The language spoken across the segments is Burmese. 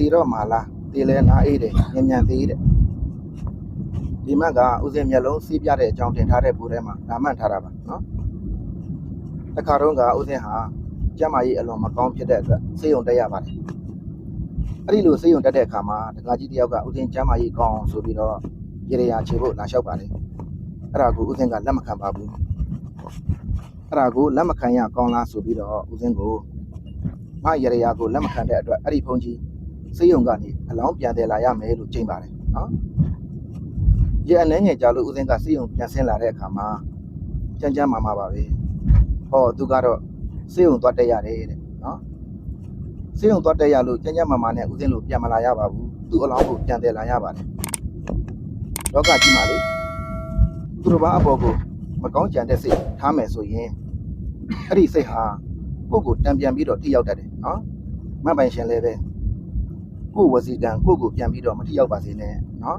တည်တော့မှာလားတည်လဲနားအေးတယ်ညံ့ညံ့သေးတယ်ဒီမက်ကဥစဉ်မျက်လုံးစီးပြတဲ့အကြောင်းတင်ထားတဲ့ဘူးထဲမှာဒါမှန်ထားတာပါနော်တခါတော့ကဥစဉ်ဟာကျမ်းမာရေးအလွန်မကောင်းဖြစ်တဲ့အတွက်စေယုံတက်ရပါတယ်အဲ့ဒီလိုစေယုံတက်တဲ့အခါမှာတက္ကကြီးတယောက်ကဥစဉ်ကျမ်းမာရေးကောင်းအောင်ဆိုပြီးတော့ရေရရာခြေဖို့လာလျှောက်ပါတယ်အဲ့ဒါကိုဥစဉ်ကလက်မခံပါဘူးအဲ့ဒါကိုလက်မခံရကောင်းလားဆိုပြီးတော့ဥစဉ်ကိုမရေရရာကိုလက်မခံတဲ့အတွက်အဲ့ဒီဖုန်းကြီး စေယုံကနေအလောင်းပြန်တယ်လာရမယ်လို့ချိန်ပါတယ်နော်။ဒီအနေငယ်ကြလို့ဦးစင်းကစေယုံပြန်ဆင်းလာတဲ့အခါမှာကြမ်းကြမ်းမာမာပါပဲ။ဟောသူကတော့စေယုံသွားတက်ရတယ်တဲ့နော်။စေယုံသွားတက်ရလို့ကြမ်းကြမ်းမာမာနဲ့ဦးစင်းလို့ပြန်မလာရပါဘူး။သူ့အလောင်းကိုပြန်တယ်လာရပါတယ်။လောကကြီးမှာလေသူတို့ဘာအပေါ်ကိုမကောင်းကြံတဲ့စိတ်ထားမယ်ဆိုရင်အဲ့ဒီစိတ်ဟာကိုယ့်ကိုတံပြန်ပြီးတော့ထိရောက်တတ်တယ်နော်။မတ်ပိုင်ရှင်လည်းပဲ ကိုယ်ဝစီကံကိုယ့်ကိုပြန်ပြီးတော့မထိရောက်ပါစေနဲ့เนาะ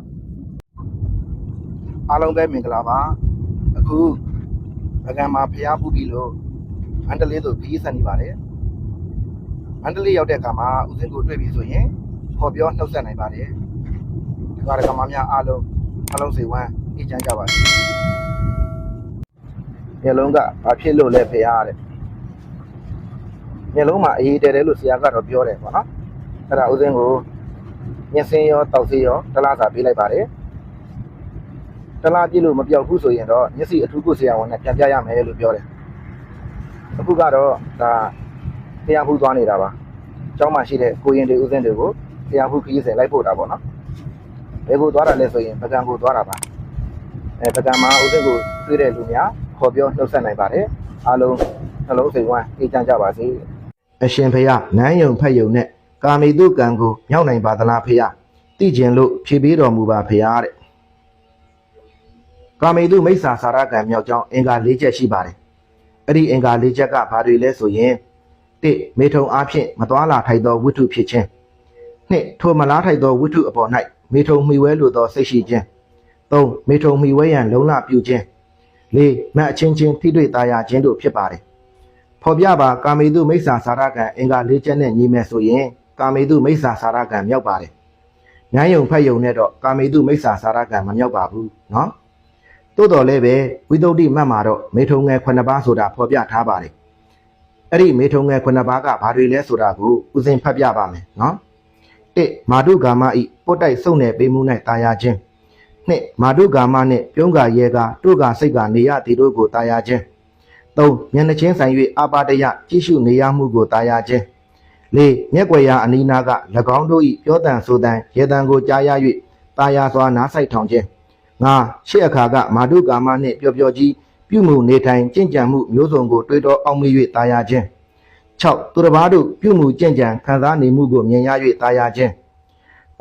အားလုံးပဲမင်္ဂလာပါအခုဗကံမှာဖျားပူပြီလို့မန္တလေးသို့ခရီးဆက်နေပါတယ်မန္တလေးရောက်တဲ့အခါမှာဦးစင်းကိုတွေ့ပြီဆိုရင်ခေါ်ပြောနှုတ်ဆက်နိုင်ပါတယ်ဒီကရကမများအားလုံးအားလုံးစေဝမ်းအေးချမ်းကြပါစေမျက်လုံးကဘာဖြစ်လို့လဲဖျားတဲ့မျက်လုံးမှာအေးတဲတယ်လို့ဆရာကတော့ပြောတယ်ပေါ့နော် အဲ့ဒါဥစဉ်ကိုညစင်းရောတောက်စီရောတလားစာပေးလိုက်ပါတယ်တလားပြည့်လို့မပြောက်ဘူးဆိုရင်တော့မျက်စိအထူးကုဆရာဝန်နဲ့ပြန်ပြရမယ်လို့ပြောတယ်အခုကတော့ဒါတရားမှုသွားနေတာပါကျောင်းမှာရှိတဲ့ကိုရင်တွေဥစဉ်တွေကိုတရားမှုခရီးစဉ်လိုက်ဖို့တာပေါ့နော်ဘယ်ကိုသွားတာလဲဆိုရင်ပကံကိုသွားတာပါအဲပကံမှာဥစဉ်ကိုတွေ့တဲ့လူများခေါ်ပြောနှုတ်ဆက်နိုင်ပါတယ်အားလုံးနှလုံးစိတ်ဝမ်းအေးချမ်းကြပါစေအရှင်ဖေယနန်းယုံဖက်ယုံနဲ့ ကာမိတုကံကိုမြောက်နိုင်ပါသလားဖေယသိကျင်လို့ဖြေပေးတော်မူပါဖေယတဲ့ကာမိတုမိစ္ဆာစာရကံမြောက်ကြောင်းအင်္ဂါ၄ချက်ရှိပါတယ်အဲ့ဒီအင်္ဂါ၄ချက်ကဘာတွေလဲဆိုရင်၁မေထုံအားဖြင့်မသွာလာထိုက်သောဝိတ္ထုဖြစ်ခြင်း၂ထိုမလားထိုက်သောဝိတ္ထုအပေါ်၌မေထုံမှီဝဲလိုသောစိတ်ရှိခြင်း၃မေထုံမှီဝဲရန်လုံလပြုခြင်း၄မတ်အချင်းချင်းထိတွေ့သားရခြင်းတို့ဖြစ်ပါတယ်ဖော်ပြပါကာမေတုမိစ္ဆာစာရကံအင်္ဂါ၄ချက်နဲ့ညီမယ်ဆိုရင် ကာမေတုမိစ္ဆာစာရကံမြောက်ပါတယ်။ဉာဏ်ယုံဖတ်ယုံနဲ့တော့ကာမေတုမိစ္ဆာစာရကံမမြောက်ပါဘူးနော်။တိုးတော်လည်းပဲဝိသုဒ္ဓိမှတ်မှာတော့မေထုံငယ်9ပါးဆိုတာဖော်ပြထားပါတယ်။အဲ့ဒီမေထုံငယ်9ပါးကဘာတွေလဲဆိုတာကိုဥစဉ်ဖတ်ပြပါမယ်နော်။၁မာတုကာမဤပုတ်တိုက်စုံနယ်ပေးမှု၌တာယာခြင်း။၂မာတုကာမနှင့်ပြုံးကာရဲကာတို့ကာစိတ်ကနေရသည်တို့ကိုတာယာခြင်း။၃မျက်နှာချင်းဆိုင်၍အာပါတယကြည့်ရှုနေရမှုကိုတာယာခြင်း ၄မျက်ွယ်ရာအနီးနားက၎င်းတို့၏ပြောတန်ဆိုတန်ရေတံကိုကြားရ၍တာယာစွာနားဆိုင်ထောင်ခြင်း၅ရှေ့အခါကမာတုကာမနှင့်ပျော်ပျော်ကြီးပြုမှုနေထိုင်ကြင်ကြံမှုမျိုးစုံကိုတွေးတောအောင်မေ့၍တာယာခြင်း၆သူတစ်ပါးတို့ပြုမှုကြင်ကြံခံစားနေမှုကိုမြင်ရ၍တာယာခြင်း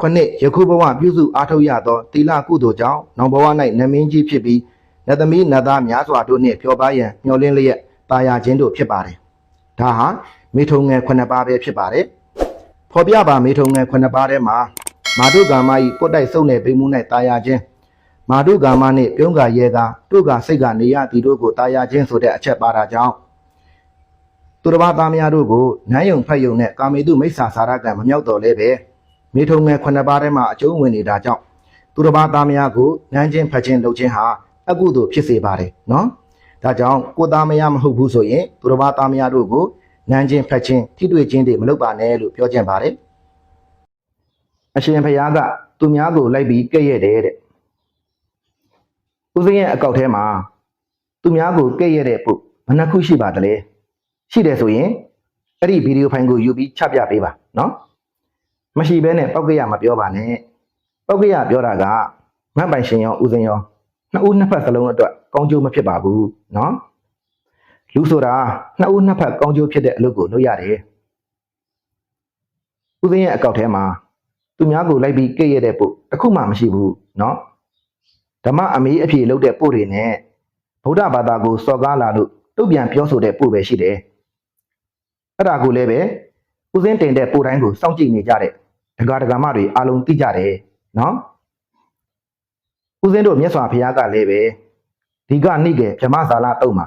ခုနှစ်ယခုဘဝပြုစုအားထုတ်ရသောတိလကုသိုလ်ကြောင့်နောင်ဘဝ၌နမင်းကြီးဖြစ်ပြီးနတ်သမီးနတ်သားများစွာတို့နှင့်ပြောပါရန်မျှော်လင့်လျက်တာယာခြင်းတို့ဖြစ်ပါတယ်။ဒါဟာ မေထုံငယ်9ပါးပဲဖြစ်ပါတယ်။ဖော်ပြပါမေထုံငယ်9ပါးထဲမှာမာတုကာမဤပုတ်တိုက်စုံတဲ့ဘေးမှု၌တာယာခြင်းမာတုကာမနှင့်ပြုံးကာရဲကာတို့ကာစိတ်ကနေရသည်တို့ကိုတာယာခြင်းဆိုတဲ့အချက်ပါတာကြောင့်သူတစ်ပါးသားများတို့ကိုနန်းယုံဖက်ယုံနဲ့ကာမေတုမိစ္ဆာစာရကံမမြောက်တော်လဲပဲမေထုံငယ်9ပါးထဲမှာအကျုံးဝင်နေတာကြောင့်သူတစ်ပါးသားများကိုနန်းချင်းဖက်ချင်းလုပ်ခြင်းဟာအကုသိုလ်ဖြစ်စေပါတယ်နော်ဒါကြောင့်ကိုသားမယားမဟုတ်ဘူးဆိုရင်သူတစ်ပါးသားမယားတို့ကို နမ်းခြင်းဖက်ခြင်းထိတွေ့ခြင်းတွေမလုပ်ပါနဲ့လို့ပြောကြံပါတယ်အရှင်ဘုရားကသူများကိုလိုက်ပြီးကဲ့ရဲ့တယ်တဲ့ဦးစင်းရဲ့အကောက်ထဲမှာသူများကိုကဲ့ရဲ့တဲ့ပုဘယ်နှခုရှိပါသလဲရှိတယ်ဆိုရင်အဲ့ဒီဗီဒီယိုဖိုင်ကိုယူပြီးချပြပေးပါနော်မရှိဘဲနဲ့ပောက်ကရမပြောပါနဲ့ပောက်ကရပြောတာကမန့်ပိုင်ရှင်ရောဦးစင်းရောနှစ်ဦးနှစ်ဖက်စလုံးအတွက်ကောင်းကျိုးမဖြစ်ပါဘူးနော် လူဆိုတာနှစ်ဦးနှစ်ဖက်ကောင်းကျိုးဖြစ်တဲ့အလုပ်ကိုလုပ်ရတယ်ဥစဉ်ရဲ့အကောက်ထဲမှာသူများကိုလိုက်ပြီးကိတ်ရတဲ့ပို့တစ်ခုမှမရှိဘူးเนาะဓမ္မအမေးအဖြေလုပ်တဲ့ပို့တွေနဲ့ဗုဒ္ဓဘာသာကိုစော်ကားလာလို့တုတ်ပြန်ပြောဆိုတဲ့ပို့ပဲရှိတယ်အဲ့ဒါကိုလည်းပဲဥစဉ်တင်တဲ့ပို့တိုင်းကိုစောင့်ကြည့်နေကြတဲ့ဒကာဒကာမတွေအားလုံးသိကြတယ်เนาะ ဦးဇင်းတို့မြတ်စွာဘုရားကလည်းပဲဒီကနိကေဗြဟ္မဇာလတုံးမှာ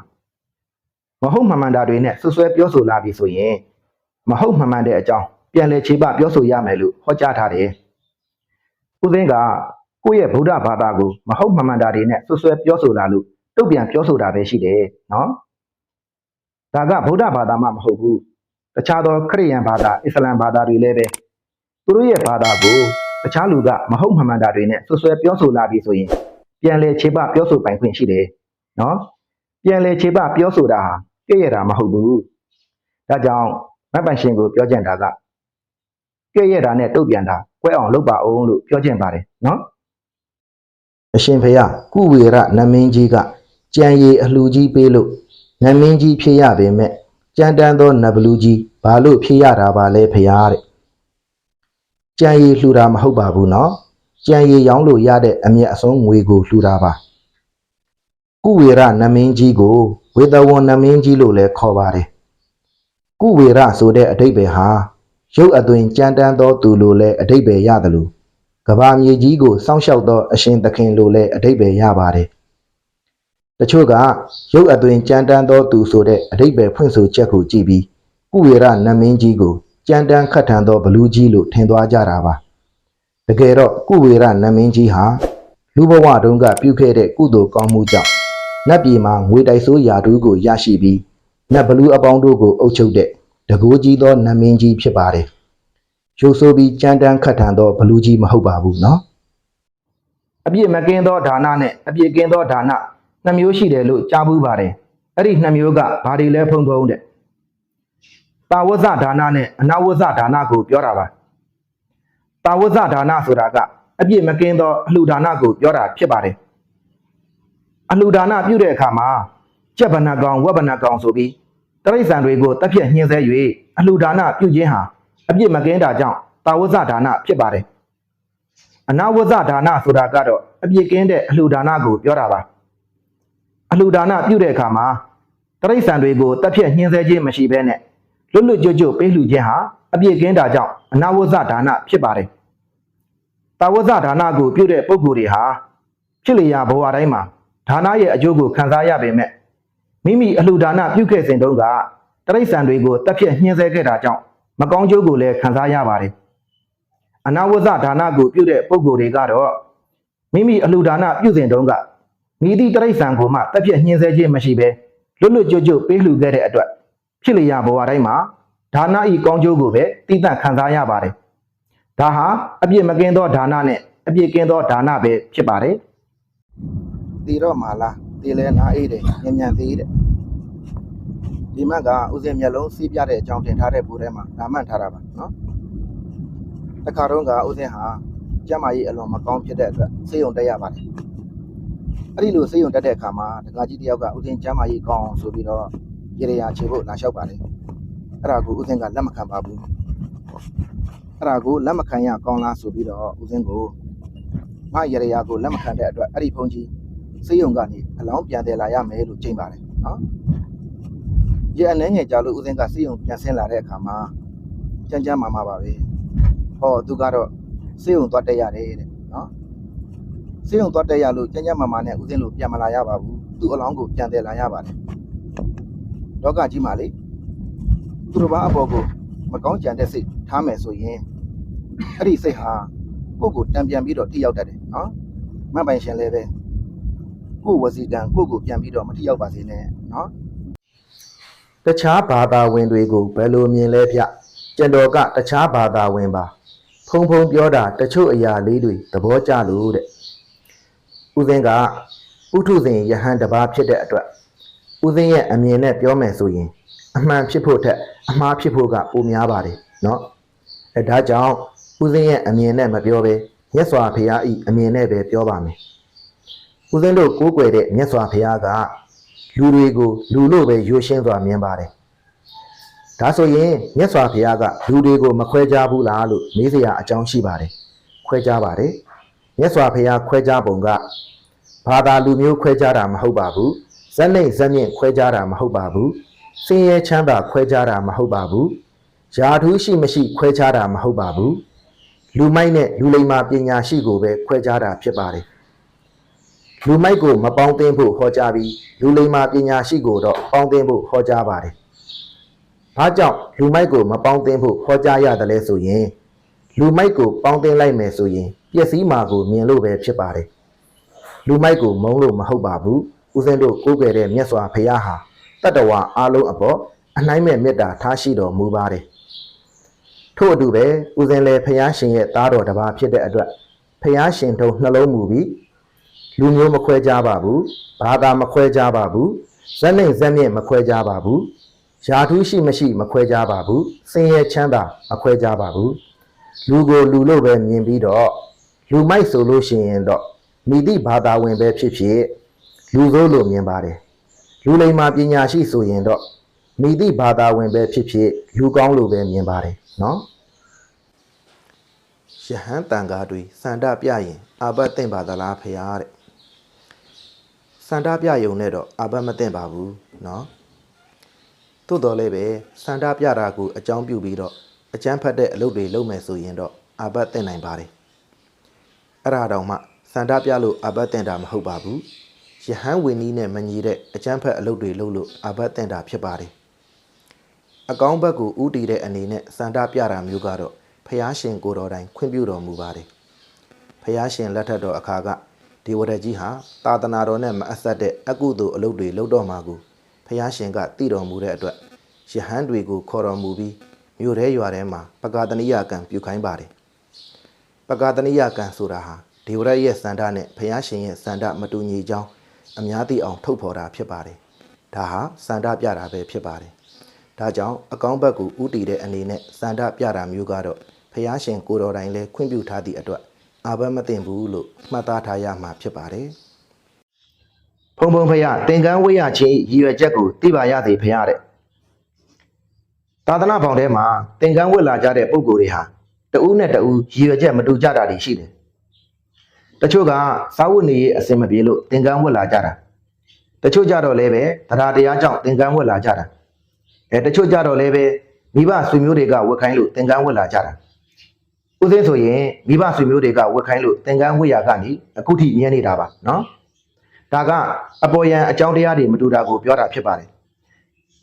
မဟုတ်မှန်မှန်တာတွေနဲ့ဆွဆွဲပြောဆိုလာပြီဆိုရင်မဟုတ်မှန်မှန်တဲ့အကြောင်းပြန်လည်ခြေပပြောဆိုရမယ်လို့ဟောကြားထားတယ်ဦးသိန်းကကိုယ့်ရဲ့ဗုဒ္ဓဘာသာကိုမဟုတ်မမှန်တာတွေနဲ့ဆွဆွဲပြောဆိုလာလို့တုတ်ပြန်ပြောဆိုတာပဲရှိတယ်နော်ဒါကဗုဒ္ဓဘာသာမှမဟုတ်ဘူးတခြားသောခရစ်ယာန်ဘာသာအစ္စလမ်ဘာသာတွေလည်းပဲသူတို့ရဲ့ဘာသာကိုတခြားလူကမဟုတ်မမှန်တာတွေနဲ့ဆွဆွဲပြောဆိုလာပြီဆိုရင်ပြန်လည်ခြေပပြောဆိုပိုင်ခွင့်ရှိတယ်နော်ပြန်လည်ခြေပပြောဆိုတာဟာ ကြည့်ရတာမဟုတ်ဘူးဒါကြောင့်မတ်ပိုင်ရှင်ကိုပြောကြင်တာကကြည့်ရတာနဲ့တုတ်ပြန်တာကွဲအောင်လုပ်ပါအောင်လို့ပြောကြင်ပါတယ်နော်အရှင်ဖေယကုဝေရနမင်းကြီးကကြံရည်အလှူကြီးပေးလို့နမင်းကြီးဖြစ်ရပေမဲ့ကြံတန်းသောနဘလူကြီးဘာလို့ဖြစ်ရတာပါလဲဖေယတဲ့ကြံရည်လှူတာမဟုတ်ပါဘူးနော်ကြံရည်ရောင်းလို့ရတဲ့အမြတ်အစုံငွေကိုလှူတာပါကုဝေရနမင်းကြီးကို ဝေတဝန်နမင်းကြီးလို့လည်းခေါ်ပါတယ်ကုဝေရဆိုတဲ့အတိတ်ပဲဟာရုပ်အသွင်ကြံတန်းသောသူလို့လည်းအတိတ်ပဲရတယ်လို့ကဘာမြေကြီးကိုစောင့်ရှောက်သောအရှင်သခင်လိုလည်းအတိတ်ပဲရပါတယ်။တချို့ကရုပ်အသွင်ကြမ်းတမ်းသောသူဆိုတဲ့အတိတ်ပဲဖွင့်ဆိုချက်ကိုကြည့်ပြီးကုဝေရနတ်မင်းကြီးကိုကြမ်းတမ်းခတ်ထန်သောဘလူးကြီးလို့ထင်သွားကြတာပါ။တကယ်တော့ကုဝေရနတ်မင်းကြီးဟာလူဘဝတုန်းကပြုခဲ့တဲ့ကုသိုလ်ကောင်းမှုကြောင့် နတ်ပြည်မှာငွေတိုက်ဆိုးရာထူးကိုရရှိပြီးနတ်ဘလူးအပေါင်းတို့ကိုအုပ်ချုပ်တဲ့တကိုးကြီးသောနတ်မင်းကြီးဖြစ်ပါတယ်။ရုပ်ဆိုးပြီးကြမ်းတမ်းခတ်ထန်သောဘလူးကြီးမဟုတ်ပါဘူးနော်။အပြစ်မကင်းသောဒါနနဲ့အပြစ်ကင်းသောဒါနနှမျိုးရှိတယ်လို့ကြားဘူးပါတယ်။အဲ့ဒီနှမျိုးကဘာတွေလဲဖုံဖုံတဲ့။ပါဝဇဒါနနဲ့အနာဝဇဒါနကိုပြောတာပါ။ပါဝဇဒါနဆိုတာကအပြစ်မကင်းသောအလှူဒါနကိုပြောတာဖြစ်ပါတယ် အလှူဒါနပြုတဲ့အခါမှာကြက်ဗနကောင်ဝက်ဗနကောင်ဆိုပြီးတရိษံတွေကိုတက်ပြက်ညှင်းဆဲ၍အလှူဒါနပြုခြင်းဟာအပြစ်မကင်းတာကြောင့်တာဝဇ္ဇဒါနဖြစ်ပါတယ်အနာဝဇ္ဇဒါနဆိုတာကတော့အပြစ်ကင်းတဲ့အလှူဒါနကိုပြောတာပါအလှူဒါနပြုတဲ့အခါမှာတရိษံတွေကိုတက်ဖြတ်ညှင်းဆဲခြင်းမရှိဘဲနဲ့လွတ်လွတ်ကျွတ်ကျွတ်ပေးလှူခြင်းဟာအပြစ်ကင်းတာကြောင့်အနာဝဇ္ဇဒါနဖြစ်ပါတယ်တာဝဇ္ဇဒါနကိုပြုတဲ့ပုဂ္ဂိုလ်တွေဟာဖြစ်လျာဘဝတိုင်းမှာ ဒါနရဲ့အကျိုးကိုခံစားရပေမဲ့မိမိအလှူဒါနပြုခဲ့စဉ်တုန်းကတရိษံတွေကိုတက်ဖြတ်ညှင်းဆဲခဲ့တာကြောင့်မကောင်းကျိုးကိုလည်းခံစားရပါတယ်။အနာဝဇ္ဇဒါနကိုပြုတဲ့ပုဂ္ဂိုလ်တွေကတော့မိမိအလှူဒါနပြုစဉ်တုန်းကမိသည့်တရိษံကိုမှတက်ပြက်ညှင်းဆဲခြင်းမရှိဘဲလွတ်လွတ်ကျွတ်ကျွတ်ပေးလှူခဲ့တဲ့အတွက်ဖြစ်လျာဘဝတိုင်းမှာဒါနဤကောင်းကျိုးကိုပဲတည်တံ့ခံစားရပါတယ်။ဒါဟာအပြစ်မကင်းသောဒါနနဲ့အပြစ်ကင်းသောဒါနပဲဖြစ်ပါတယ်။ ဒီတော့မှလားဒီလဲနာအေးတယ်ညံ့ညံ့သေးတယ်ဒီမက်ကဥစဉ်မျက်လုံးစီးပြတဲ့အကြောင်းတင်ထားတဲ့ဘူထဲမှာဒါမှတ်ထားတာပါနော်တခါတော့ကဥစဉ်ဟာကျမ်းမာရေးအလွန်မကောင်းဖြစ်တဲ့အတွက်ဆေးရုံတက်ရပါတယ်အဲ့ဒီလိုဆေးရုံတက်တဲ့အခါမှာတက္ကကြီးတယောက်ကဥစဉ်ကျမ်းမာရေးကောင်းအောင်ဆိုပြီးတော့ရေရရာခြေဖို့လာလျှောက်ပါတယ်အဲ့ဒါကိုဥစဉ်ကလက်မခံပါဘူးအဲ့ဒါကိုလက်မခံရကောင်းလားဆိုပြီးတော့ဥစဉ်ကိုမရေရရာကိုလက်မခံတဲ့အတွက်အဲ့ဒီဖုန်ကြီး ဆေးရုံကနေအလောင်းပြန်တယ်လာရမယ်လို့ချိန်ပါတယ်နော်ရအနေငယ်ကြလို့ဦးစင်းကစေယုံပြန်ဆင်းလာတဲ့အခါမှာကြမ်းကြမ်းမာမာပါပဲဟောသူကတော့စေယုံသွားတက်ရတယ်တဲ့နော်စေယုံသွားတက်ရလို့ကြမ်းကြမ်းမာမာနဲ့ဦးစင်းလို့ပြန်မလာရပါဘူးသူ့အလောင်းကိုပြန်တယ်လာရပါတယ်လောကကြီးမှာလေသူတို့ဘာအပေါ်ကိုမကောင်းကြံတဲ့စိတ်ထားမယ်ဆိုရင်အဲ့ဒီစိတ်ဟာကိုယ့်ကိုတံပြန်ပြီးတော့ထိရောက်တတ်တယ်နော်မတ်ပိုင်ရှင်လည်းပဲ ကိုယ့်ဝစီကံကိုယ့်ကိုပြန်ပြီးတော့မထိရောက်ပါစေနဲ့နော် တခြားဘာသာဝင်တွေကိုဘယ်လိုမြင်လဲဗျကျွန်တော်ကတခြားဘာသာဝင်ပါဖုံဖုံပြောတာတချို့အရာလေးတွေသဘောကျလို့တဲ့ဦးစင်းကဥထုဇဉ်ယဟန်တစ်ပါးဖြစ်တဲ့အတွက်ဦးစင်းရဲ့အမြင်နဲ့ပြောမယ်ဆိုရင်အမှန်ဖြစ်ဖို့ထက်အမှားဖြစ်ဖို့ကပိုများပါတယ်เนาะအဲဒါကြောင့်ဦးစင်းရဲ့အမြင်နဲ့မပြောဘဲမြတ်စွာဘုရားဤအမြင်နဲ့ပဲပြောပါမယ် ဦးစင်းတို့ကိုးကွယ်တဲ့မြတ်စွာဘုရားကလူတွေကိုလူလို့ပဲရိုးရှင်းစွာမြင်ပါတယ်။ဒါဆိုရင်မြတ်စွာဘုရားကလူတွေကိုမခွဲခြားဘူးလားလို့မေးစရာအကြောင်းရှိပါတယ်။ခွဲခြားပါတယ်။မြတ်စွာဘုရားခွဲခြားပုံကဘာသာလူမျိုးခွဲခြားတာမဟုတ်ပါဘူး။ဇက်နဲ့ဇက်မြင့်ခွဲခြားတာမဟုတ်ပါဘူး။စင်ရဲချမ်းသာခွဲခြားတာမဟုတ်ပါဘူး။ယာထူးရှိမရှိခွဲခြားတာမဟုတ်ပါဘူး။လူမိုက်နဲ့လူလိမ္မာပညာရှိကိုပဲခွဲခြားတာဖြစ်ပါတယ်။ လူမိုက်ကိုမပေါင်းသင်းဖို့ဟောကြားပြီးလူလိမ္မာပညာရှိကိုတော့ပေါင်းသင်းဖို့ဟောကြားပါတယ်။ဘာကြောင့်လူမိုက်ကိုမပေါင်းသင်းဖို့ခေါ်ကြရတယ်လဲဆိုရင်လူမိုက်ကိုပေါင်းသင်းလိုက်မယ်ဆိုရင်ပျက်စီးမှာကိုမြင်လို့ပဲဖြစ်ပါတယ်။လူမိုက်ကိုမုန်းလို့မဟုတ်ပါဘူး။ဦးဇင်းတို့ကိုးကွယ်တဲ့မြတ်စွာဘုရားဟာတတ္တဝါအလုံးအပေါ်အနှိုင်းမဲ့မေတ္တာထားရှိတော်မူပါတယ်။ထို့အတူပဲဦးဇင်းလည်းဘုရားရှင်ရဲ့သားတော်တစ်ပါးဖြစ်တဲ့အတွက်ဘုရားရှင်တို့နှလုံးမူပြီး လူမျိုးမခွဲကြပါဘူး။ဘာသာမခွဲကြပါဘူး။ဇက်နဲ့ဇက်မြင့်မခွဲကြပါဘူး။ယာထူးရှိမရှိမခွဲကြပါဘူး။စင်ရဲ့ချမ်းသာမခွဲကြပါဘူး။လူကိုလူလို့ပဲမြင်ပြီးတော့လူမိုက်ဆိုလို့ရှိရင်တော့မိသည့်ဘာသာဝင်ပဲဖြစ်ဖြစ်လူဆိုးလို့မြင်ပါတယ်။လူလိမ္မာပညာရှိဆိုရင်တော့မိသည့်ဘာသာဝင်ပဲဖြစ်ဖြစ်လူကောင်းလို့ပဲမြင်ပါတယ်နော်။ယဟန်တန်ကားတွေစန္ဒပြရင်အာဘတ်တင့်ပါသလားဖရားတဲ့။စ န္ဒပြယုံနဲ့တော့အာဘတ်မတင့်ပါဘူးနော်။သို့တော်လည်းပဲစန္ဒပြတာကိုအကြောင်းပြုပြီးတော့အကျန်းဖတ်တဲ့အလုပ်တွေလုပ်မယ်ဆိုရင်တော့အာဘတ်တင့်နိုင်ပါတယ်။အဲ့ဒါတောင်မှစန္ဒပြလို့အာဘတ်တင့်တာမဟုတ်ပါဘူး။ယဟန်ဝင်းနီးနဲ့မညီတဲ့အကျန်းဖတ်အလုပ်တွေလုပ်လို့အာဘတ်တင့်တာဖြစ်ပါတယ်။အကောင်းဘက်ကိုဥတည်တဲ့အနေနဲ့စန္ဒပြတာမျိုးကတော့ဖះရှင်ကိုတော်တိုင်ခွင့်ပြုတော်မူပါတယ်။ဖះရှင်လက်ထက်တော်အခါက ဒီဝရကြီးဟာသာသနာတော်နဲ့မအဆက်တဲ့အကုသိုလ်အလုပ်တွေလုပ်တော့မှာကိုဖះရှင်ကတည်တော်မူတဲ့အတွက်ယဟန်တွေကိုခေါ်တော်မူပြီးမြို့ရဲရွာထဲမှာပကာတနိယကံပြုခိုင်းပါတယ်။ပကာတနိယကံဆိုတာဟာဒီဝရရဲ့စန္ဒနဲ့ဖះရှင်ရဲ့စန္ဒမတူညီကြောင်းအများသိအောင်ထုတ်ဖော်တာဖြစ်ပါတယ်။ဒါဟာစန္ဒပြတာပဲဖြစ်ပါတယ်။ဒါကြောင့်အကောင်းဘက်ကိုဥတည်တဲ့အနေနဲ့စန္ဒပြတာမျိုးကတော့ဖះရှင်ကိုတော်တိုင်လဲခွင့်ပြုထားသည့်အတွက် အာဘတ်မတင်ဘူးလို့မှတ်သားထားရမှာဖြစ်ပါတယ်။ဖုံဖုံဖះသင်္ကန်းဝိရချင်းရည်ရွယ်ချက်ကိုသိပါရစေဖះတဲ့။သာသနာ့ဘောင်ထဲမှာသင်္ကန်းဝတ်လာကြတဲ့ပုံကိုယ်တွေဟာတဦးနဲ့တဦးရည်ရွယ်ချက်မတူကြတာတွေရှိတယ်။တချို့ကစာဝတ်နေရေးအစင်မပြေလို့သင်္ကန်းဝတ်လာကြတာ။တချို့ကြတော့လည်းပဲတရားတရားကြောင့်သင်္ကန်းဝတ်လာကြတာ။အဲတချို့ကြတော့လည်းပဲမိဘဆွေမျိုးတွေကဝတ်ခိုင်းလို့သင်္ကန်းဝတ်လာကြတာ ဥသိဆိုရင်မိဘဆွေမျိုးတွေကဝတ်ခိုင်းလို့သင်္ကန်းဝတ်ရကနေအခုထိမြင်နေတာပါနော်ဒါကအပေါ်ယံအကြောင်းတရားတွေမတူတာကိုပြောတာဖြစ်ပါတယ်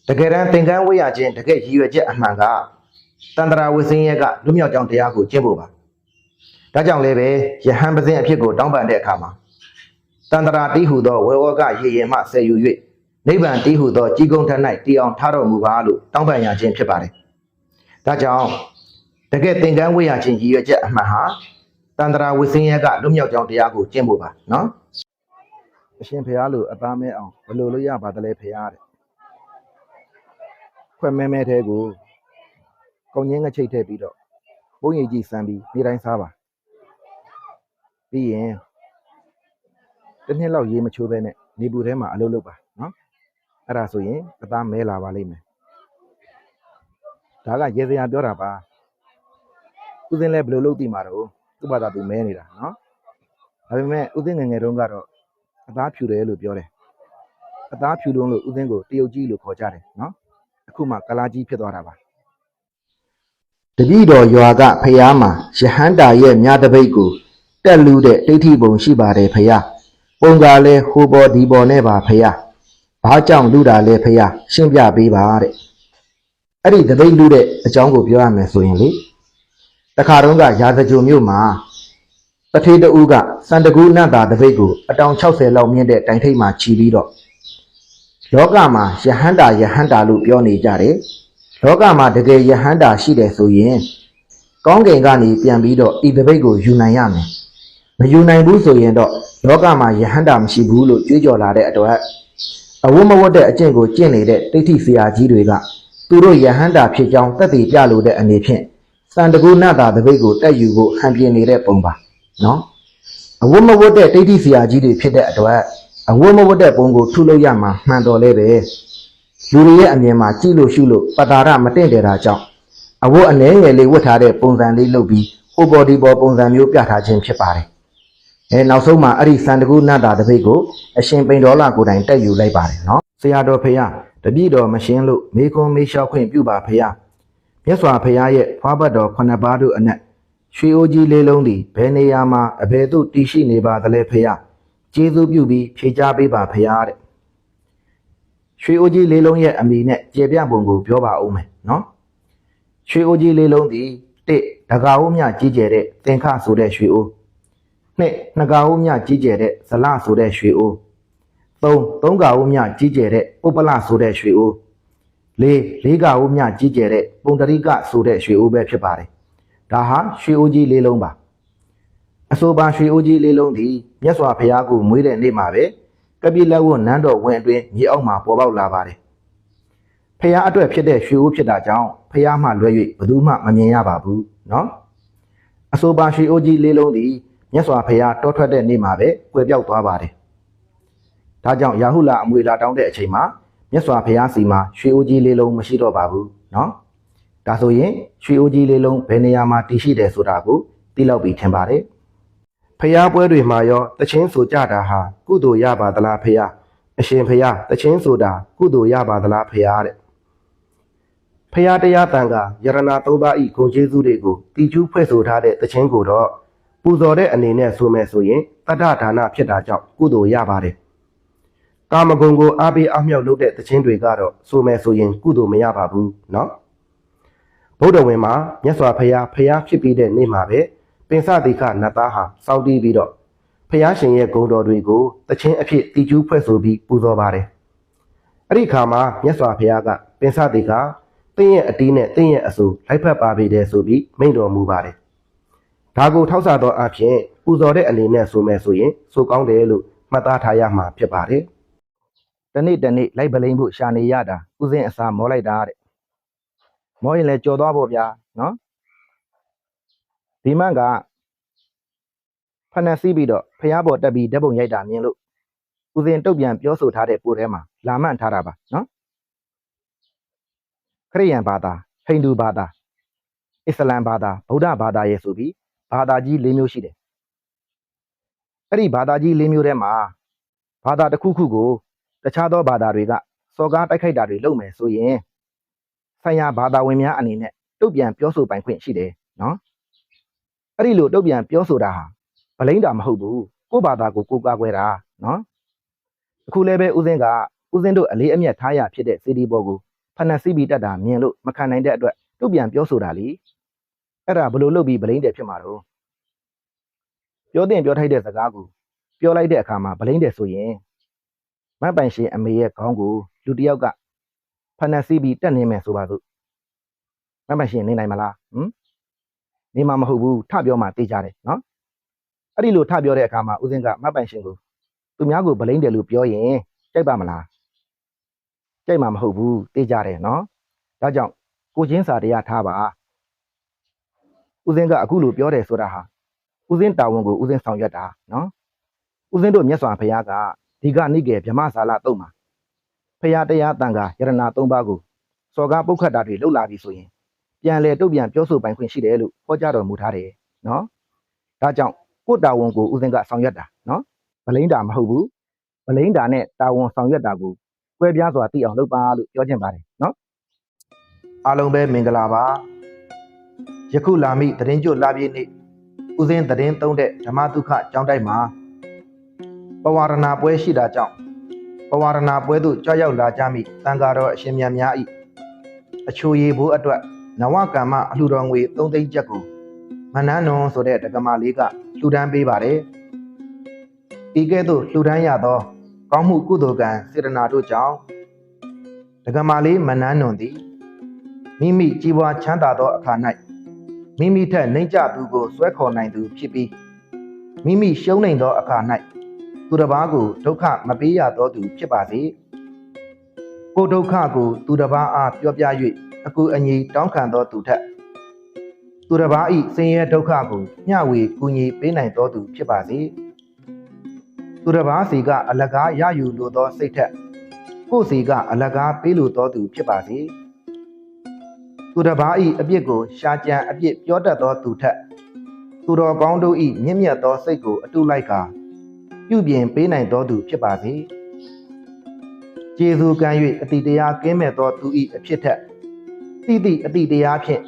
တကယ်တမ်းသင်္ကန်းဝတ်ရခြင်းတကယ်ရည်ရွယ်ချက်အမှန်ကတန္တရာဝိစင်းရဲ့ကလူမြောက်ကြောင်းတရားကိုကျင့်ဖို့ပါဒါကြောင့်လည်းပဲယဟန်ပဇင်းအဖြစ်ကိုတောင်းပန်တဲ့အခါမှာတန္တရာတိဟုသောဝေဝကရေရင်မှဆယ်ယူ၍နိဗ္ဗာန်တည်ဟုသောကြီးကုန်းထက်၌တည်အောင်ထားတော်မူပါလို့တောင်းပန်ရခြင်းဖြစ်ပါတယ်။ဒါကြောင့် တကယ်သင်္ကန်းဝေးရခြင်းရည်ရွယ်ချက်အမှန်ဟာတန္တရာဝိစင်းရဲကလွတ်မြောက်ကြောင်းတရားကိုကျင့်ဖို့ပါနော်။အရှင်ဖရာလို့အသားမဲအောင်ဘယ်လိုလုပ်ရပါသလဲဖရာတဲ့။ခွက်မဲမဲသေးကိုကောင်းငင်းငချိတ်ထည့်ပြီးတော့ပုံရိပ်ကြီးစမ်းပြီးနေတိုင်းစားပါ။ပြီးရင်တစ်နှစ်လောက်ရေမချိုးဘဲနဲ့နေပူထဲမှာအလုပ်လုပ်ပါနော်။အဲ့ဒါဆိုရင်အသားမဲလာပါလိမ့်မယ်။ဒါကရေစရာပြောတာပါ။ ဥစဉ်လဲဘယ်လိုလုပ်တည်မှာတော့သူ့ဘာသာသူမဲနေတာနော်။ဒါပေမဲ့ဥစဉ်ငယ်ငယ်တုန်းကတော့အသားဖြူတယ်လို့ပြောတယ်။အသားဖြူလုံးလို့ဥစဉ်ကိုတရုတ်ကြီးလို့ခေါ်ကြတယ်နော်။အခုမှကလာကြီးဖြစ်သွားတာပါ။တတိတော်ရွာကဖျားမှာယဟန္တာရဲ့မြတပိတ်ကိုတက်လူတဲ့ဒိဋ္ဌိပုံရှိပါတယ်ဖျား။ပုံကလည်းဟိုပေါ်ဒီပေါ်နဲ့ပါဖျား။ဘာကြောင့်လူတာလဲဖျားရှင်းပြပေးပါတဲ့။အဲ့ဒီတပိတ်လူတဲ့အကြောင်းကိုပြောရမယ်ဆိုရင်လေ တခါတုန်းကရာဇကြိုမြို့မှာတထေးတူကစန္ဒကူနတ်တာတပိတ်ကိုအတောင်60လောက်မြင့်တဲ့တိုင်ထိပ်မှာခြီးပြီးတော့လောကမှာယဟန္တာယဟန္တာလို့ပြောနေကြတယ်။လောကမှာတကယ်ယဟန္တာရှိတယ်ဆိုရင်ကောင်းကင်ကနေပြန်ပြီးတော့ဤတပိတ်ကိုယူနိုင်ရမယ်။မယူနိုင်ဘူးဆိုရင်တော့လောကမှာယဟန္တာမရှိဘူးလို့ကြွေးကြော်လာတဲ့အတွက်အဝတ်မဝတ်တဲ့အကျင့်ကိုကျင့်နေတဲ့တိဋ္ဌိဆရာကြီးတွေကသူတို့ယဟန္တာဖြစ်ကြောင်းတက်တည်ပြလို့တဲ့အနေဖြင့် စန္ဒကူနတ်တာတပိတ်ကိုတက်ယူဖို့ဟန်ပြနေတဲ့ပုံပါနော်အဝတ်မဝတ်တဲ့တိဋ္ဌိဆရာကြီးတွေဖြစ်တဲ့အတွက်အဝတ်မဝတ်တဲ့ပုံကိုထုလို့ရမှာမှန်တော်လဲပဲလူတွေရဲ့အမြင်မှာကြည့်လို့ရှုလို့ပတာရမတင့်တယ်တာကြောင့်အဝတ်အနှဲငယ်လေးဝတ်ထားတဲ့ပုံစံလေးလုပ်ပြီးဟိုဘော်ဒီဘော်ပုံစံမျိုးပြထားခြင်းဖြစ်ပါတယ်အဲနောက်ဆုံးမှာအဲ့ဒီစန္ဒကူနတ်တာတပိတ်ကိုအရှင်ပိန်တော်လာကိုယ်တိုင်တက်ယူလိုက်ပါတယ်နော်ဆရာတော်ဖေယတပည့်တော်မရှင်းလို့မေခွန်းမေးလျှောက်ခွင့်ပြုပါဖေယ မြတ်စွာဘုရားရဲ့ဖွားဘတ်တော်ခုနှစ်ပါးတို့အနက်ရွှေအိုးကြီးလေးလုံးသည်ဘယ်နေရာမှာအဘယ်သို့တည်ရှိနေပါသလဲဖေယကျေးဇူးပြုပြီးဖြေကြားပေးပါဖေယတဲ့ရွှေအိုးကြီးလေးလုံးရဲ့အမိနဲ့ကျေပြပုံကိုပြောပါဦးမယ်နော်ရွှေအိုးကြီးလေးလုံးသည်တစ်ဒကာအိုးမြကြီးကျယ်တဲ့သင်္ခဆိုတဲ့ရွှေအိုးနှစ်နှစ်ကာအိုးမြကြီးကျယ်တဲ့ဇလဆိုတဲ့ရွှေအိုးသုံးသုံးကာအိုးမြကြီးကျယ်တဲ့ဥပလဆိုတဲ့ရွှေအိုး လေးလေးကာအိုးမြကြီးကျယ်တဲ့ပုံတရိကဆိုတဲ့ရွှေအိုးပဲဖြစ်ပါတယ်ဒါဟာရွှေအိုးကြီးလေးလုံးပါအဆိုပါရွှေအိုးကြီးလေးလုံးသည်မြတ်စွာဘုရားကိုမွေးတဲ့နေ့မှာပဲကပိလက်ဝတ်နန်းတော်ဝင်အတွင်းမြေအောက်မှာပေါ်ပေါက်လာပါတယ်။ဖះအတွက်ဖြစ်တဲ့ရွှေအိုးဖြစ်တာကြောင့်ဖះမှလွဲ၍ဘယ်သူမှမမြင်ရပါဘူးနော်။အဆိုပါရွှေအိုးကြီးလေးလုံးသည်မြတ်စွာဘုရားတောထွက်တဲ့နေ့မှာပဲကွယ်ပြောက်သွားပါတယ်။ဒါကြောင့်ရာဟုလာအမွေလာတောင်းတဲ့အချိန်မှာ မြတ်စွာဘုရားစီမှာရွှေအိုးကြီးလေးလုံးမရှိတော့ပါဘူးနော်။ဒါဆိုရင်ရွှေအိုးကြီးလေးလုံးဘယ်နေရာမှာတည်ရှိတယ်ဆိုတာကိုသိလောက်ပြီထင်ပါတယ်။ဖျားပွဲတွေမှာရောတချင်းဆိုကြတာဟာကုသိုလ်ရပါသလားဖျားအရှင်ဖျားတချင်းဆိုတာကုသိုလ်ရပါသလားဖျားတဲ့ဖျားတရားတန်ကယရနာသုံးပါးဤဂုဏ်ကျေးဇူးတွေကိုတီကျူးဖွဲ့ဆိုထားတဲ့တချင်းကိုတော့ပူဇော်တဲ့အနေနဲ့ဆိုမယ်ဆိုရင်တတ္ထဒါနဖြစ်တာကြောင့်ကုသိုလ်ရပါတယ် ကာမဂုဏ်ကိုအားပေးအမြောက်လုပ်တဲ့တချင်းတွေကတော့ဆိုမယ်ဆိုရင်ကုသိုလ်မရပါဘူးเนาะ ဗုဒ္ဓဝင်မှာမြတ်စွာဘုရားဖျားဖြစ်ပြီးတဲ့နေ့မှာပဲပင်စတိခနတ်သားဟာစောင့်တီးပြီးတော့ဖျားရှင်ရဲ့ဂုဏ်တော်တွေကိုတခြင်းအဖြစ်တီကျူးဖွဲ့ဆိုပြီးပူဇော်ပါတယ်။အဲ့ဒီခါမှာမြတ်စွာဘုရားကပင်စတိခတင်းရဲ့အတီးနဲ့တင်းရဲ့အဆူလိုက်ဖက်ပါပေတယ်ဆိုပြီးမိန့်တော်မူပါတယ်။ဒါကိုထောက်ဆသောအဖြစ်ပူဇော်တဲ့အနေနဲ့ဆိုမယ်ဆိုရင်ဆိုကောင်းတယ်လို့မှတ်သားထားရမှာဖြစ်ပါတယ်။ တနေ့တနေ့လိုက်ပလိန်ဖို့ရှာနေရတာဥစဉ်အစာမောလိုက်တာတဲ့မောရင်လည်းကြော်သွားဖို့ဗျာနော်ဒီမန့်ကဖဏစီးပြီးတော့ဖျားပေါ်တက်ပြီးဓာတ်ပုံရိုက်တာမြင်လို့ဦးစင်တုတ်ပြန်ပြောဆိုထားတဲ့ပို့ထဲမှာလာမှန်ထားတာပါနော်ခရိယန်ဘာသာဟိန္ဒူဘာသာအစ္စလမ်ဘာသာဗုဒ္ဓဘာသာရဲ့ဆိုပြီးဘာသာကြီး၄မျိုးရှိတယ်အဲ့ဒီဘာသာကြီး၄မျိုးထဲမှာဘာသာတစ်ခုခုကို တခြားသောဘာသာတွေကစော်ကားတိုက်ခိုက်တာတွေလုပ်မယ်ဆိုရင်ဆိုင်ရာဘာသာဝင်များအနေနဲ့တုတ်ပြန်ပြောဆိုပိုင်ခွင့်ရှိတယ်နော်အဲ့ဒီလိုတုတ်ပြန်ပြောဆိုတာဟာဗလိမ့်တာမဟုတ်ဘူးကိုယ့်ဘာသာကိုကိုယ်ကာကွယ်တာနော်အခုလည်းပဲဦးစင်းကဦးစင်းတို့အလေးအမြတ်ထားရဖြစ်တဲ့စီဒီဘောကိုဖဏစီပြီးတက်တာမြင်လို့မခံနိုင်တဲ့အတွက်တုတ်ပြန်ပြောဆိုတာလीအဲ့ဒါဘယ်လိုလုပ်ပြီးဗလိမ့်တယ်ဖြစ်မှာတော့ပြောတဲ့ပြောထိုက်တဲ့စကားကိုပြောလိုက်တဲ့အခါမှာဗလိမ့်တယ်ဆိုရင် မတ်ပိုင်ရှင်အမေရဲ့ခေါင်းကိုလူတစ်ယောက်ကဖဏစီပြီးတက်နေမယ်ဆိုပါစို့မမရှင်နေနိုင်မလားဟမ်နေမှာမဟုတ်ဘူးထပြောမှသိကြတယ်နော်အဲ့ဒီလိုထပြောတဲ့အခါမှာဦးစင်းကမတ်ပိုင်ရှင်ကိုသူများကိုဗလိမ့်တယ်လို့ပြောရင်ကြိုက်ပါမလားကြိုက်မှာမဟုတ်ဘူးသိကြတယ်နော်ဒါကြောင့်ကိုချင်းစာတရားထားပါဦးစင်းကအခုလိုပြောတယ်ဆိုတာဟာဦးစင်းတာဝန်ကိုဦးစင်းဆောင်ရွက်တာနော်ဦးစင်းတို့မြတ်စွာဘုရားက ဒီကနိကေဗြဟ္မဇာလတုံးမှာဖရာတရားတန်ခါယရနာ၃ပါးကိုစော်ကားပုတ်ခတ်တာတွေလုပ်လာပြီဆိုရင်ပြန်လဲတုတ်ပြန်ပြောဆိုပိုင်ခွင့်ရှိတယ်လို့ဟောကြားတော်မူထားတယ်နော်ဒါကြောင့်ကိုယ်တာဝန်ကိုဦးစင်းကဆောင်ရွက်တာနော်ဗလိမ့်တာမဟုတ်ဘူးဗလိမ့်တာနဲ့တာဝန်ဆောင်ရွက်တာကိုကွဲပြားစွာသိအောင်လုပ်ပါလို့ပြောချင်ပါတယ်နော်အားလုံးပဲမင်္ဂလာပါယခုလာမိသတင်းကြွလာပြည့်နေ့ဦးစင်းသတင်းသုံးတဲ့ဓမ္မဒုက္ခကျောင်းတိုက်မှာ ပဝရဏပွဲရှိတာကြောင့်ပဝရဏပွဲသို့ကြွရောက်လာကြမိတန်ဃာတော်အရှင်မြတ်များ၏အချိုရည်ဘိုးအတွက်နဝကမ္မအလှူတော်ငွေ3သိန်းကျပ်ကိုမနန်းနွန်ဆိုတဲ့တက္ကမလေးကလှူဒန်းပေးပါတယ်။ဤကဲ့သို့လှူဒန်းရသော ကောင်းမှုကုသိုလ်ကံစေတနာတို့ကြောင့်တက္ကမလေးမနန်းနွန်သည်မိမိကြီးပွားချမ်းသာသောအခါ၌မိမိထက်နှိမ့်ကြသူကိုဆွဲခေါ်နိုင်သူဖြစ်ပြီးမိမိရှုံးနိုင်သောအခါ၌ သူတစ်ပါးကိုဒုက္ခမပေးရသောသူဖြစ်ပါစေကိုယ်ဒုက္ခကိုသူတစ်ပါးအားပြောပြ၍အကူအညီတောင်းခံသောသူထက်သူတစ်ပါး၏ဆင်းရဲဒုက္ခကိုမျှဝေကူညီပေးနိုင်သောသူဖြစ်ပါစေသူတစ်ပါးစီကအလကားရယူလိုသောစိတ်ထက်ကိုယ်စီကအလကားပေးလိုသောသူဖြစ်ပါစေသူတစ်ပါး၏အပြစ်ကိုရှာကြံအပြစ်ပြောတတ်သောသူထက်သူတော်ကောင်းတို့၏မြင့်မြတ်သောစိတ်ကိုအတုလိုက်ကာ ပြုပြင်ပေးနိုင်သောသူဖြစ်ပါစေ။ကျေးဇူးကမ်း၍အတိတရားကင်းမဲ့သောသူ၏အဖြစ်ထက်တိတိအတိတရားဖြင့်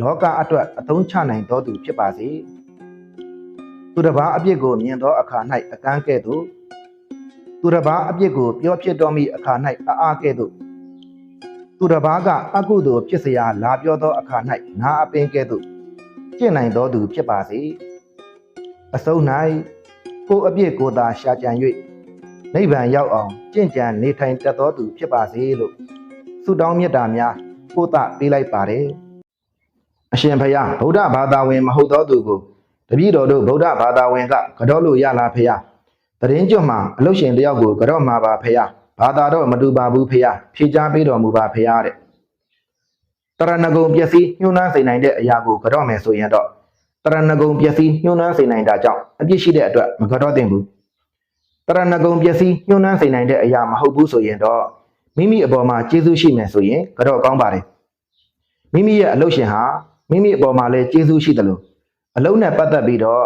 လောကအတွက်အသုံးချနိုင်သောသူဖြစ်ပါစေ။သူတစ်ပါးအပြစ်ကိုမြင်သောအခါ၌အကန့်ကဲ့သို့ သူတစ်ပါးအပြစ်ကိုပြောဖြစ်တော်မူအခါ၌အအားကဲ့သို့သူတစ်ပါးကအကုသိုလ်ဖြစ်เสียလာပြောသောအခါ၌နာအပင်ကဲ့သို့ကျင့်နိုင်သောသူဖြစ်ပါစေအဆုံး၌ ကိုယ်အပြစ်ကိုယ်သာရှာကြံ၍နိဗ္ဗာန်ရောက်အောင်ကြင့်ကြံနေထိုင်တတ်သောသူဖြစ်ပါစေလို့ဆုတောင်းမေတ္တာများပို့သပေးလိုက်ပါတယ်အရှင်ဘုရားဗုဒ္ဓဘာသာဝင်မဟုတ်သောသူကိုတပည့်တော်တို့ဗုဒ္ဓဘာသာဝင်ကကြောလို့ရလားဖေယတရင်ကျွတ်မှာအလုရှင်တယောက်ကိုကြောမှာပါဖေယဘာသာတော့မတူပါဘူးဖေယဖြေချပေးတော်မူပါဖေယတဲ့တရဏဂုံပျက်စီးညှိုးနှမ်းစေနိုင်တဲ့အရာကိုကြောမယ်ဆိုရင်တော့တ ရဏဂုံပျက်စီးညှိုးနှမ်းစေနိုင်တာကြောင့်အပြစ်ရှိတဲ့အတွက်မကြောသင့်ဘူးတရဏဂုံပျက်စီးညှိုးနှမ်းစေနိုင်တဲ့အရာမဟုတ်ဘူးဆိုရင်တော့မိမိအပေါ်မှာကျေးဇူးရှိမယ်ဆိုရင်ကြောကောင်းပါတယ်မိမိရဲ့အလုရှင်ဟာမိမိအပေါ်မှာလည်းကျေးဇူးရှိတယ်လို့အလုံးနဲ့ပတ်သက်ပြီးတော့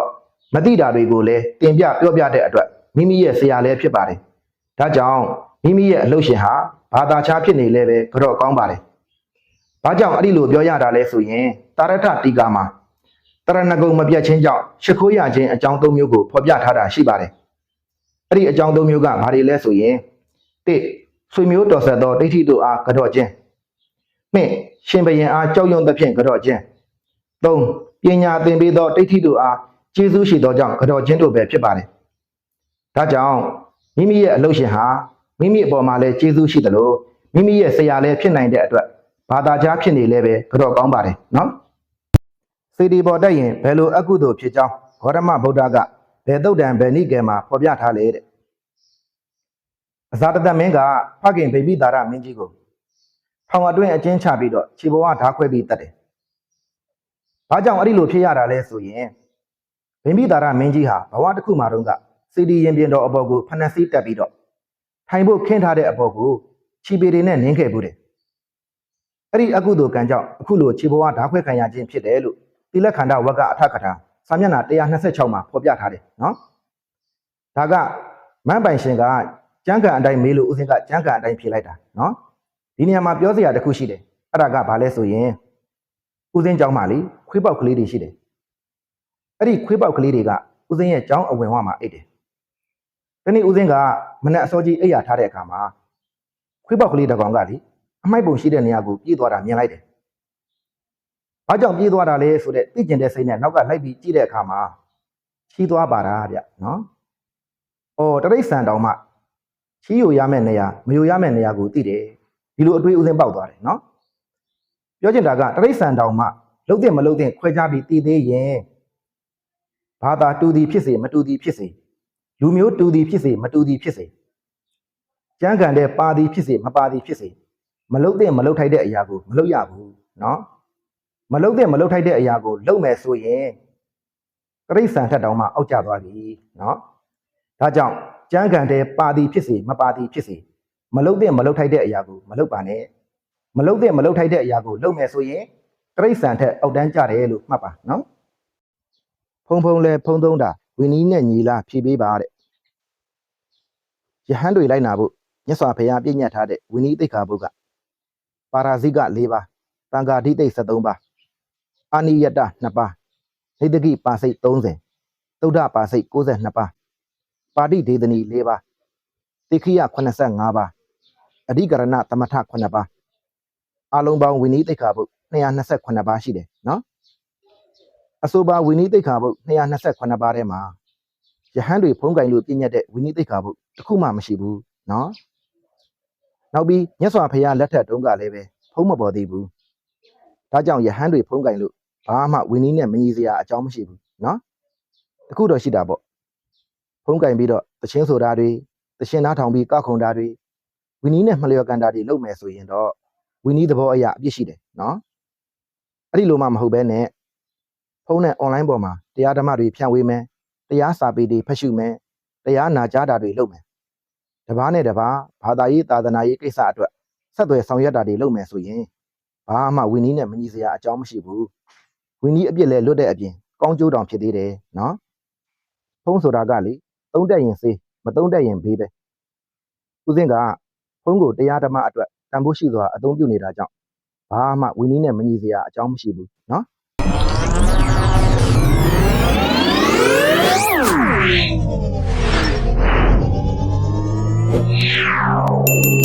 မသိတာတွေကိုလည်းတင်ပြပြောပြတဲ့အတွက်မိမိရဲ့ဆရာလည်းဖြစ်ပါတယ်။ဒါကြောင့်မိမိရဲ့အလုပ်ရှင်ဟာဘာသာခြားဖြစ်နေလဲပဲကြော့ကောင်းပါတယ်။ဘာကြောင့်အဲ့ဒီလိုပြောရတာလဲဆိုရင်တာရထတီကာမှာ တရဏဂုံမပြတ်ချင်းကြောင့်ရှ िख ိုးရခြင်းအကြောင်း၃မျိုးကိုဖော်ပြထားတာရှိပါတယ်။အဲ့ဒီအကြောင်း၃မျိုးကဘာတွေလဲဆိုရင်တစ်ဆွေမျိုးတော်ဆက်သောဒိဋ္ဌိတို့အားကြော့ခြင်းနှစ်ရှင်ဘရင်အားကြောက်ရွံ့သဖြင့်ကြော့ခြင်းသုံးပညာသင်ပေးသောဒိဋ္ဌိတို့အားကျေးဇူးရှိသောကြောင့်ကြော့ခြင်းတို့ပဲဖြစ်ပါတယ်။ဒါကြောင့်မိမိရဲ့အလုပ်ရှင်ဟာမိမိအပေါ်မှာလည်းကျေးဇူးရှိသလိုမိမိရဲ့ဆရာလည်းဖြစ်နိုင်တဲ့အတွက်ဘာသာကြားဖြစ်နေလဲပဲကြော့ကောင်းပါတယ်နော်။ စေတီပေါ်တက်ရင်ဘယ်လိုအကုသိုလ်ဖြစ်ကြောင်းဂေါရမဗုဒ္ဓကဘယ်တုတ်တံဘယ်နိကေမှာဖော်ပြထားလေတဲ့အဇာတတမင်းကဖခင်ဗိမိတာရမင်းကြီးကိုထောင်အတွင်းအကျဉ်းချပြီးတော့ခြေပေါ်ကဓာခွဲပြီးတတ်တယ်။ဘာကြောင့်အဲ့ဒီလိုဖြစ်ရတာလဲဆိုရင်ဗိမိတာရမင်းကြီးဟာဘဝတစ်ခုမှာတုန်းကစီဒီရင်ပြင်တော်အပေါ်ကိုဖနက်စီးတက်ပြီးတော့ထိုင်ဖို့ခင်းထားတဲ့အပေါ်ကိုခြေပေတွေနဲ့နင်းခဲ့ဘူးတယ်။အဲ့ဒီအကုသိုလ်ကံကြောင့်အခုလိုခြေပေါ်ကဓာခွဲခံရခြင်းဖြစ်တယ်လို့ တိလက်ခန္ဓာဝက်ကအထကထာစာမျက်နှာ126မှာဖော်ပြထားတယ်နော်။ဒါကမန်းပိုင်ရှင်ကကျမ်းကန်အတိုင်းမေးလို့ဦးစင်းကကျမ်းကန်အတိုင်းဖြေလိုက်တာနော်။ဒီနေရာမှာပြောစရာတစ်ခုရှိတယ်။အဲ့ဒါကဘာလဲဆိုရင်ဦးစင်းကြောင်းမှာလေခွေးပေါက်ကလေးတွေရှိတယ်။အဲ့ဒီခွေးပေါက်ကလေးတွေကဦးစင်းရဲ့ကြောင်းအဝင်ဝမှာအိတ်တယ်။ဒီနေ့ဦးစင်းကမနဲ့အစောကြီးအိပ်ရထားတဲ့အခါမှာခွေးပေါက်ကလေးတစ်ကောင်ကလေအမိုက်ပုံရှိတဲ့နေရာကိုပြေးသွားတာမြင်လိုက်တယ်။ ဘာကြောင့်ပြေးသွားတာလဲဆိုတဲ့သိကျင်တဲ့စိတ်နဲ့နောက်ကလိုက်ပြီးကြည့်တဲ့အခါမှာချီးသွားပါတာဗျနော်။အော်တရိတ်ဆန်တောင်မှချီးယူရမယ့်နေရာမယူရမယ့်နေရာကိုသိတယ်။ဒီလိုအတွေးဦးစင်းပေါက်သွားတယ်နော်။ပြောချင်တာကတရိတ်ဆန်တောင်မှလှုပ်တဲ့မလှုပ်တဲ့ခွဲခြားပြီးတည်သေးရင်ဘာသာတူသည်ဖြစ်စေမတူသည်ဖြစ်စေလူမျိုးတူသည်ဖြစ်စေမတူသည်ဖြစ်စေကြမ်းကန်တဲ့ပါသည်ဖြစ်စေမပါသည်ဖြစ်စေမလုတ်တဲ့မလုတ်ထိုက်တဲ့အရာကိုမလုတ်ရဘူးเนาะ မလုတ်တဲ့မလုတ်ထိုက်တဲ့အရာကိုလုတ်မယ်ဆိုရင်တရိษံထက်တောင်မှအောက်ကျသွားပြီเนาะဒါကြောင့်ကြမ်းကန်တဲ့ပါသည်ဖြစ်စေမပါသည်ဖြစ်စေမလုတ်တဲ့မလုတ်ထိုက်တဲ့အရာကိုမလုတ်ပါနဲ့မလုတ်တဲ့မလုတ်ထိုက်တဲ့အရာကိုလုတ်မယ်ဆိုရင်တရိษံထက်အောက်တန်းကျတယ်လို့မှတ်ပါเนาะဖုံဖုံလဲဖုံသုံးတာဝင်းနီးနဲ့ညီလာဖြေပေးပါတဲ့ယဟန်တွေလိုက်နာဖို့မြတ်စွာဘုရားပြည့်ညတ်ထားတဲ့ဝင်းနီးသိက္ခာပုဒ်ကပါရာဇိက၄ပါးတန်ဃာဓိသိက်73ပါး အာနိယတ2ပါးနေတကိပါစိတ်30သုဒ္ဓပါစိတ်62ပါးပါဠိဒေသနီ4ပါးတိခိယ85ပါးအဓိကရဏသမထ9ပါးအလုံးပေါင်းဝင်းနီးသိက္ခာပုဒ်228ပါးရှိတယ်နော်အဆိုပါဝိနည်းသိက္ခာပုဒ်228ပါးထဲမှာယဟန်တွေဖုံးကင်လို့ပြည့်ညတ်တဲ့ဝိနည်းသိက္ခာပုဒ်တစ်ခုမှမရှိဘူးနော်နောက်ပြီးမြတ်စွာဘုရားလက်ထက်တုန်းကလည်းပဲဖုံးမပေါ်သေးဘူးဒါကြောင့်ယဟန်တွေဖုံးကင်လို့ ဘာမှဝိနည်းနဲ့မညီစရာအကြောင်းမရှိဘူးနော်တခုတော့ရှိတာပေါ့ဖုံးကင်ပြီးတော့တချင်းဆိုတာတွေတချင်းနားထောင်ပြီးကောက်ခုံတာတွေဝိနည်းနဲ့မလျော်ကန်တာတွေလုပ်မယ်ဆိုရင်တော့ဝိနည်းသဘောအရာအပြစ်ရှိတယ်နော်အဲ့ဒီလိုမှမဟုတ်ဘဲနဲ့ဖုန်းနဲ့ online ပေါ်မှာတရားဓမ္မတွေဖြန့်ဝေမယ်တရားစာပေတွေဖတ်ရှုမယ်တရားနာကြားတာတွေလုပ်မယ်တပားနဲ့တပားဘာသာရေးသာသနာရေးကိစ္စအတွက်ဆက်သွယ်ဆောင်ရွက်တာတွေလုပ်မယ်ဆိုရင်ဘာမှဝီနီးနဲ့မညီစရာအကြောင်းမရှိဘူး ဝီနီးအပြစ်လဲလွတ်တဲ့အပြင်ကောင်းကျိုးတောင်ဖြစ်သေးတယ်နော်ဖုန်းဆိုတာကလေသုံးတက်ရင်စေးမသုံးတက်ရင်ဘေးပဲဦးစင်းကဖုန်းကိုတရားဓမ္မအတွက်တန်ဖိုးရှိစွာအသုံးပြုနေတာကြောင့်ဘာမှဝီနီးနဲ့မညီစရာအကြောင်းမရှိဘူးနော်။။